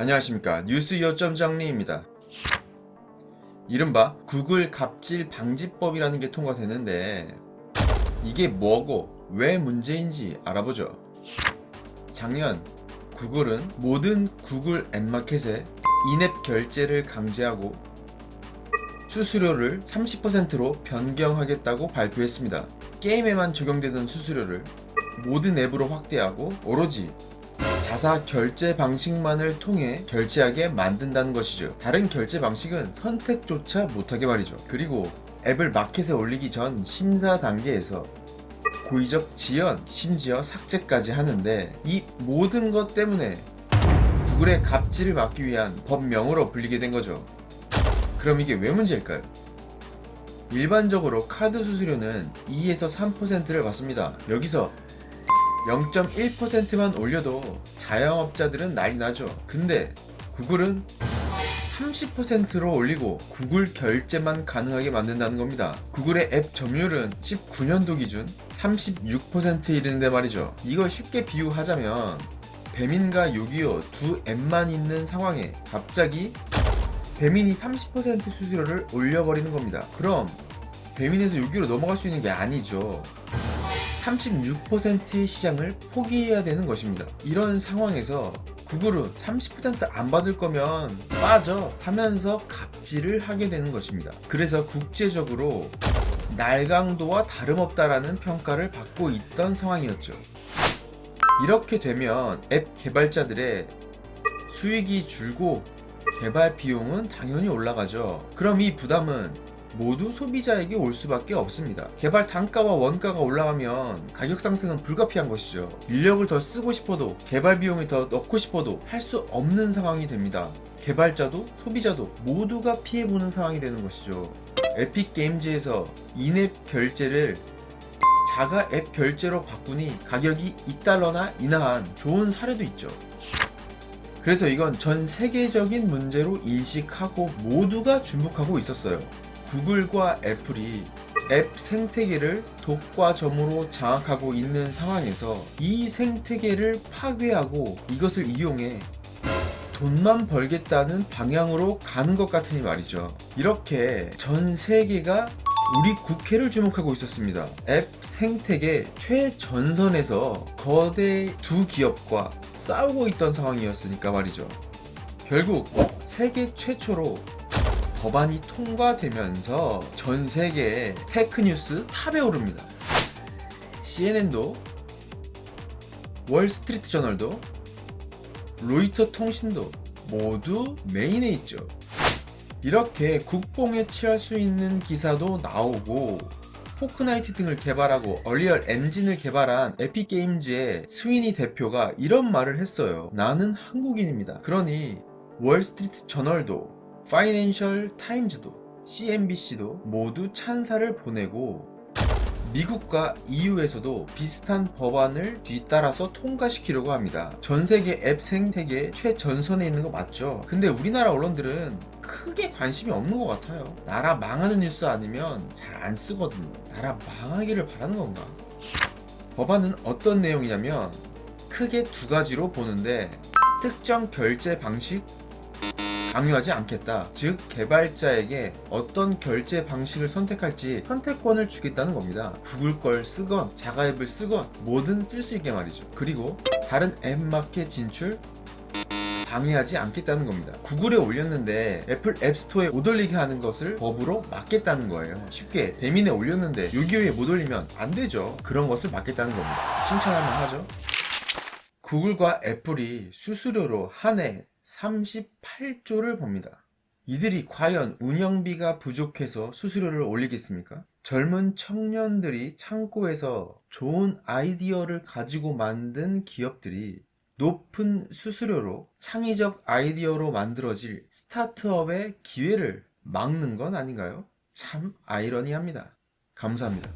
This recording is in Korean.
안녕하십니까 뉴스 요점 정리입니다. 이른바 구글 갑질 방지법이라는 게 통과되는데 이게 뭐고 왜 문제인지 알아보죠. 작년 구글은 모든 구글 앱마켓에 인앱 결제를 강제하고 수수료를 30%로 변경하겠다고 발표했습니다. 게임에만 적용되던 수수료를 모든 앱으로 확대하고 오로지 자사 결제 방식만을 통해 결제하게 만든다는 것이죠. 다른 결제 방식은 선택조차 못하게 말이죠. 그리고 앱을 마켓에 올리기 전 심사 단계에서 고의적 지연, 심지어 삭제까지 하는데 이 모든 것 때문에 구글의 갑질을 막기 위한 법명으로 불리게 된 거죠. 그럼 이게 왜 문제일까요? 일반적으로 카드 수수료는 2에서 3%를 받습니다. 여기서 0.1%만 올려도 자영업자들은 난리 나죠. 근데 구글은 30%로 올리고 구글 결제만 가능하게 만든다는 겁니다. 구글의 앱 점유율은 19년도 기준 36%에 이르는데 말이죠. 이걸 쉽게 비유하자면 배민과 요기요 두 앱만 있는 상황에 갑자기 배민이 30% 수수료를 올려버리는 겁니다. 그럼 배민에서 요기로 넘어갈 수 있는 게 아니죠. 36%의 시장을 포기해야 되는 것입니다. 이런 상황에서 구글은 30%안 받을 거면 빠져 하면서 갑질을 하게 되는 것입니다. 그래서 국제적으로 날강도와 다름없다라는 평가를 받고 있던 상황이었죠. 이렇게 되면 앱 개발자들의 수익이 줄고 개발 비용은 당연히 올라가죠. 그럼 이 부담은 모두 소비자에게 올 수밖에 없습니다. 개발 단가와 원가가 올라가면 가격 상승은 불가피한 것이죠. 인력을 더 쓰고 싶어도 개발 비용을 더 넣고 싶어도 할 수 없는 상황이 됩니다. 개발자도 소비자도 모두가 피해보는 상황이 되는 것이죠. 에픽 게임즈에서 인앱 결제를 자가 앱 결제로 바꾸니 가격이 2달러나 인하한 좋은 사례도 있죠. 그래서 이건 전 세계적인 문제로 인식하고 모두가 주목하고 있었어요. 구글과 애플이 앱 생태계를 독과 점으로 장악하고 있는 상황에서 이 생태계를 파괴하고 이것을 이용해 돈만 벌겠다는 방향으로 가는 것 같으니 말이죠. 이렇게 전 세계가 우리 국회를 주목하고 있었습니다. 앱 생태계 최전선에서 거대 두 기업과 싸우고 있던 상황이었으니까 말이죠. 결국 세계 최초로 법안이 통과되면서 전 세계의 테크뉴스 탑에 오릅니다. CNN도 월스트리트 저널도 로이터 통신도 모두 메인에 있죠. 이렇게 국뽕에 취할 수 있는 기사도 나오고 포크나이트 등을 개발하고 얼리얼 엔진을 개발한 에픽게임즈의 스위니 대표가 이런 말을 했어요. 나는 한국인입니다. 그러니 월스트리트 저널도 파이낸셜 타임즈도 CNBC도 모두 찬사를 보내고 미국과 EU에서도 비슷한 법안을 뒤따라서 통과시키려고 합니다. 전 세계 앱 생태계 최전선에 있는 거 맞죠? 근데 우리나라 언론들은 크게 관심이 없는 것 같아요. 나라 망하는 뉴스 아니면 잘 안 쓰거든요. 나라 망하기를 바라는 건가? 법안은 어떤 내용이냐면 크게 두 가지로 보는데 특정 결제 방식 강요하지 않겠다. 즉, 개발자에게 어떤 결제 방식을 선택할지 선택권을 주겠다는 겁니다. 구글 걸 쓰건, 자가 앱을 쓰건, 뭐든 쓸 수 있게 말이죠. 그리고 다른 앱 마켓 진출, 방해하지 않겠다는 겁니다. 구글에 올렸는데 애플 앱스토어에 못 올리게 하는 것을 법으로 막겠다는 거예요. 쉽게 배민에 올렸는데 요기요에 못 올리면 안 되죠. 그런 것을 막겠다는 겁니다. 칭찬하면 하죠. 구글과 애플이 수수료로 한 해 38조를 법니다. 이들이 과연 운영비가 부족해서 수수료를 올리겠습니까? 젊은 청년들이 창고에서 좋은 아이디어를 가지고 만든 기업들이 높은 수수료로 창의적 아이디어로 만들어질 스타트업의 기회를 막는 건 아닌가요? 참 아이러니합니다. 감사합니다.